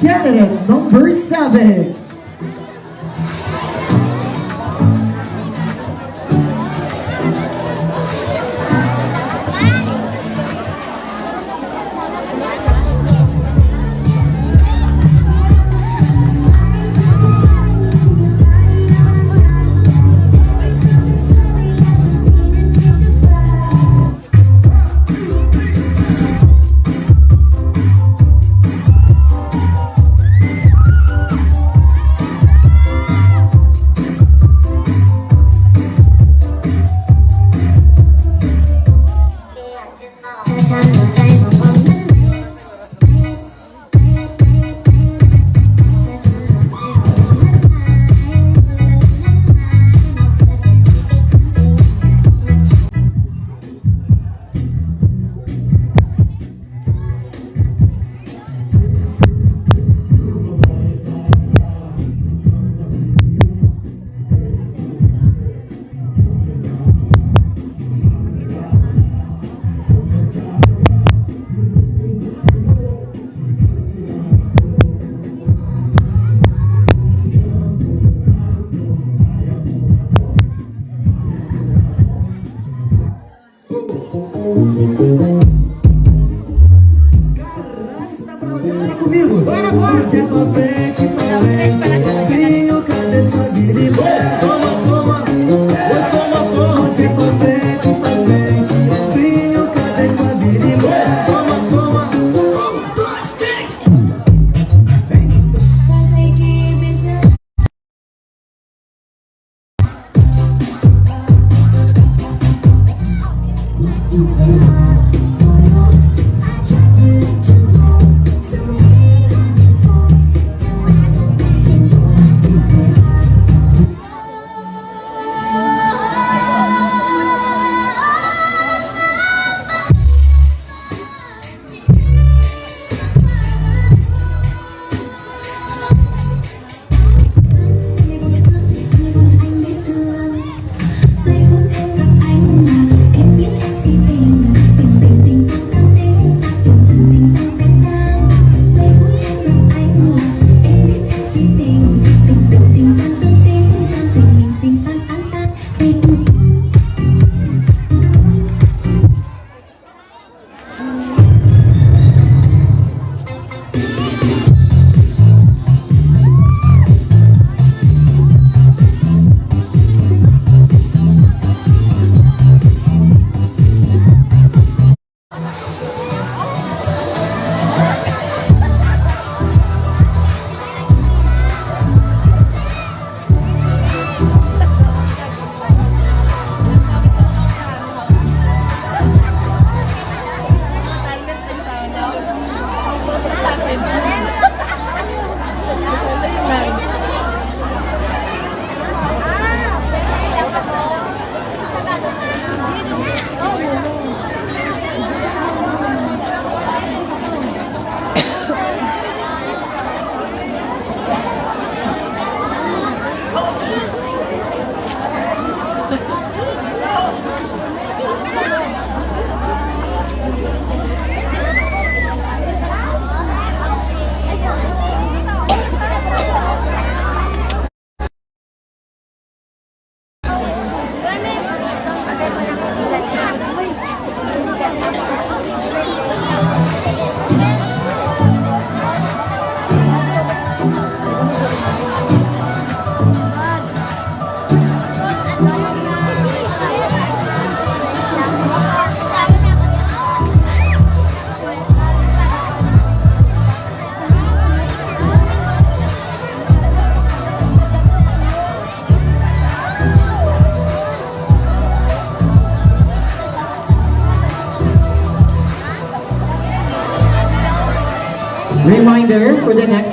candidate number seven.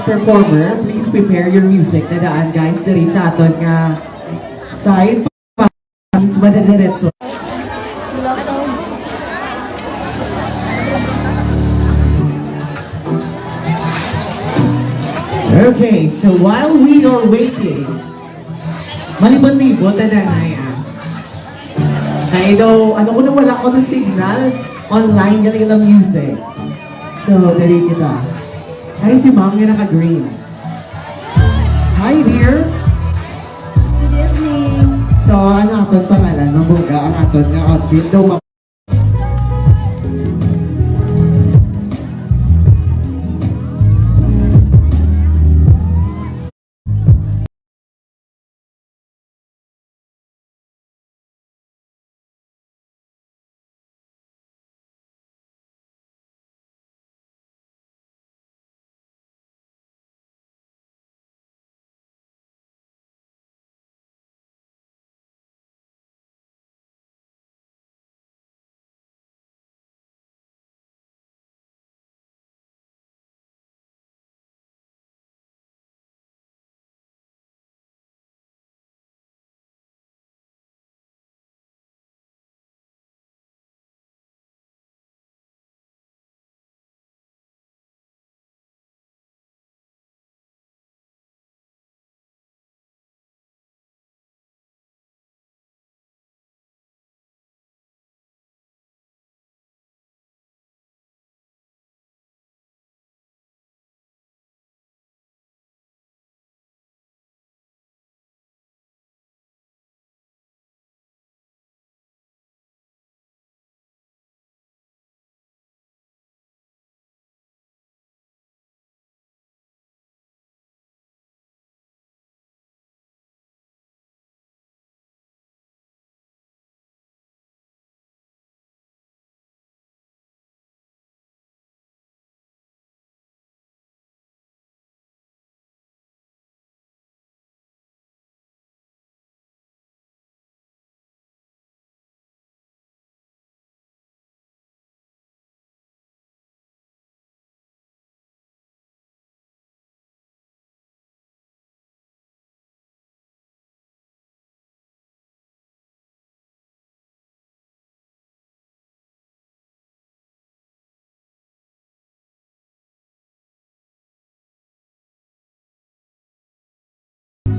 Performer, please prepare your music. Nadaan guys, dali sa aton nga side. Please madadiretso. Okay, so while we are waiting, malibang-libot na ah. Kaya daw, ano ko na wala ko ng signal online galing lang music. So, dali kita. Ay, si ma'am yung naka-green. Hi, dear. Good evening. So, ano aton pangalan? Mabuga ang aton nga outfit. Daw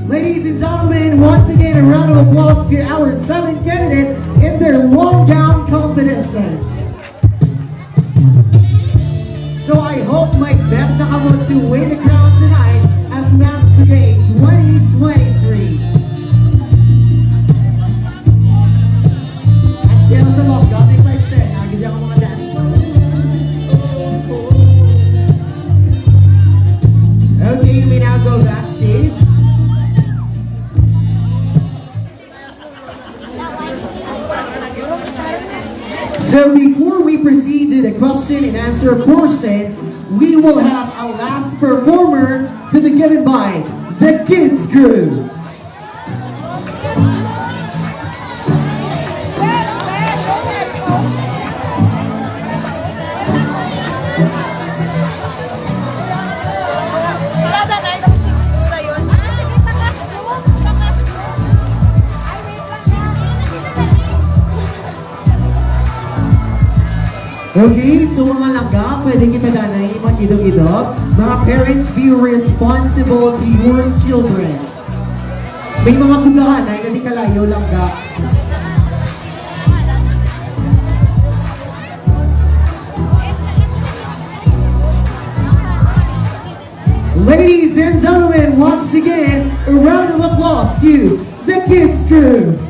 Ladies and gentlemen, once again, a round of applause to our seventh candidate in their long gown competition. So I hope my bet nakabot to win the crown tonight as 2023. By the Kids Crew. Ganay mag-idog-idog. Mga parents, be responsible to your children. May mga bugahan ay hindi kalayo langga. Ladies and gentlemen, once again, a round of applause to the Kids Crew.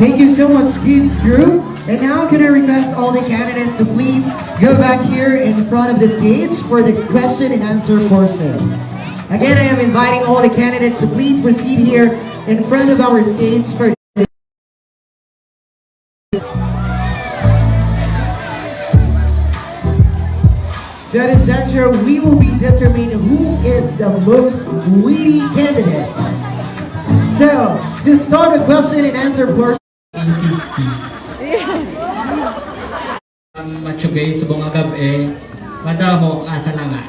Thank you so much, Kids Group. And now can I request all the candidates to please go back here in front of the stage for the question and answer portion. Again, I am inviting all the candidates to please proceed here in front of our stage for So at this juncture, we will be determining who is the most witty candidate. So, to start the question and answer portion, Ang matsugay subong agab eh, madamo asa na nga.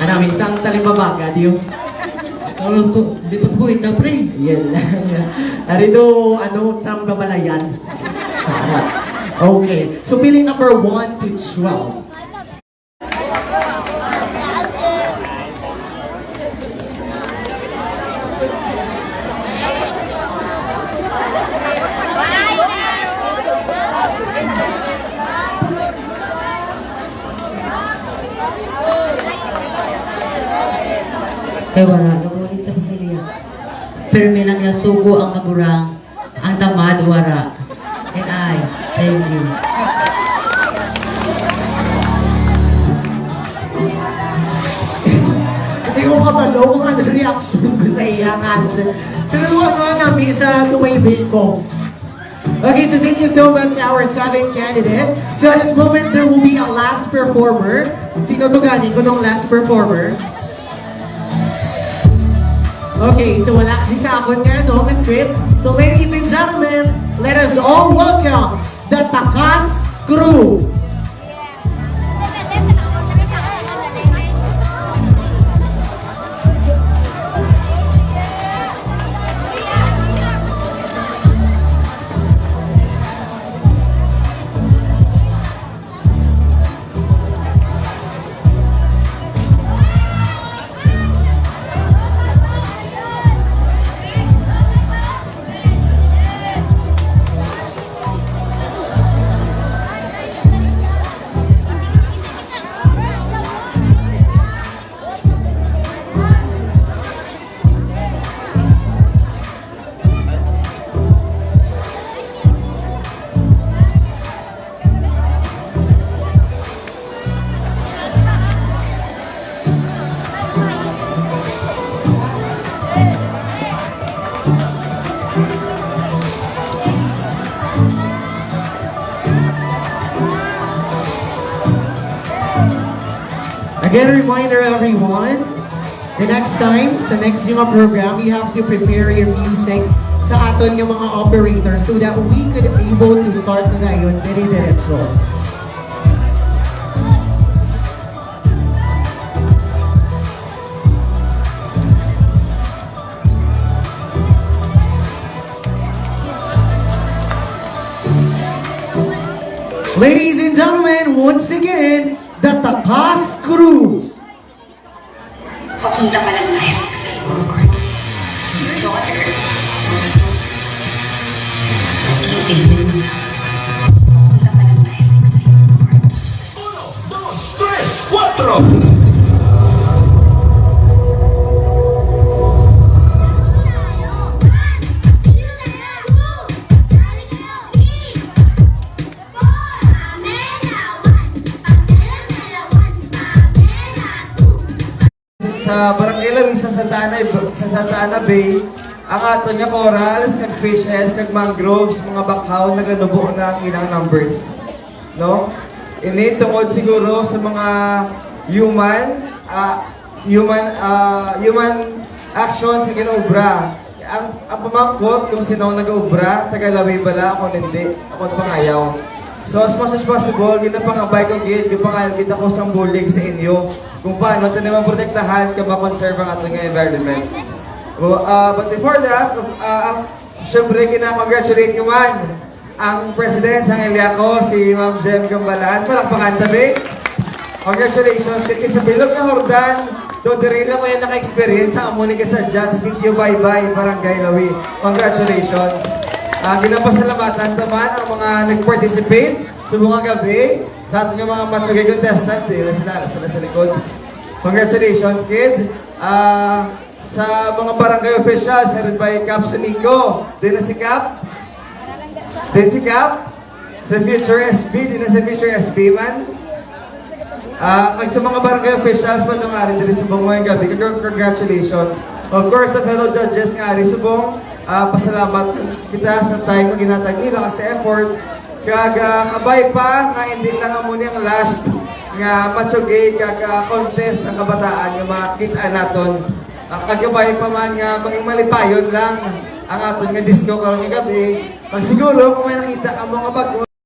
Ano, isang talimbabaga, diyo? Ikaw lang po, di pa po ita pre. Yan lang. Narito, ano, tambabalayan. okay, so pili number 1 to 12. Kaya wala, gabulit sa pamilya. Permi lang niya suko ang nagurang, ang tamad wara. And I, thank you. Kasi ko kabalo kung ano reaction ko sa iyang answer. Wag mo namin sa tumaybay ko. Okay, so thank you so much, our seventh candidate. So at this moment, there will be a last performer. Sino to galing ko last performer? Okay, so wala kasi sa akin nga, no, script. So ladies and gentlemen, let us all welcome the Takas Crew. Again, a reminder everyone, the next time, sa next yung program, you have to prepare your music sa aton yung mga operator so that we could able to start na ngayon very diretso. Ladies and gentlemen, once again, the Tapas Crew. Papunta pa lang tayo sa Singapore. Your daughter. Silipin mo yung house. Papunta pa lang tayo sa Singapore. Sa Barangay Lawis sa Santa Ana, sa Santa Ana Bay, ang ato niya corals, kag fishes, kag mangroves, mga bakhaw, naganubo na ang ilang numbers. No? Ini tungod siguro sa mga human, ah, human, ah, human actions na ginaobra. Ang, ang pamangkot kung sino nag-obra, taga Laway bala, ako hindi, ako pangayaw. So as much as possible, ginapangabay ko gid, gipangalgit ako sa bulig sa inyo kung paano ito naman protektahan ka ma-conserve ang ating environment. Well, uh, but before that, uh, uh, syempre kina-congratulate ko man ang President sang Eliaco, si Ma'am Jem Gambalaan. Palakpakan tabi. Congratulations. Kaya sa Bilog na Hordan, do diri lang ko yan naka-experience sa amuni ka sa sa Sitio Bye-Bye, Barangay Lawi. Congratulations. Uh, ginapasalamatan naman ang mga nag-participate sa mga gabi sa ating mga matsugay contestants. Di na sila, sila sa likod. Congratulations, kid. Ah, sa mga barangay officials headed by Cap Sonico. Na si Cap. Din si Cap. Sa future SB, na sa future SB man. Ah, uh, sa mga barangay officials pa nga rin din subong ngayong gabi. Congr- Congratulations. Of course, sa fellow judges nga rin subong. Ah, pasalamat kita sa time ginatag nila sa effort. Kag ah, kabay pa nga hindi lang mo ang last nga matsugay kag ah, contest ang kabataan nga makita naton. Ang kagabay pa man nga maging malipayon lang ang aton nga disco karon nga gabi. Pag siguro kung may nakita ang mga bago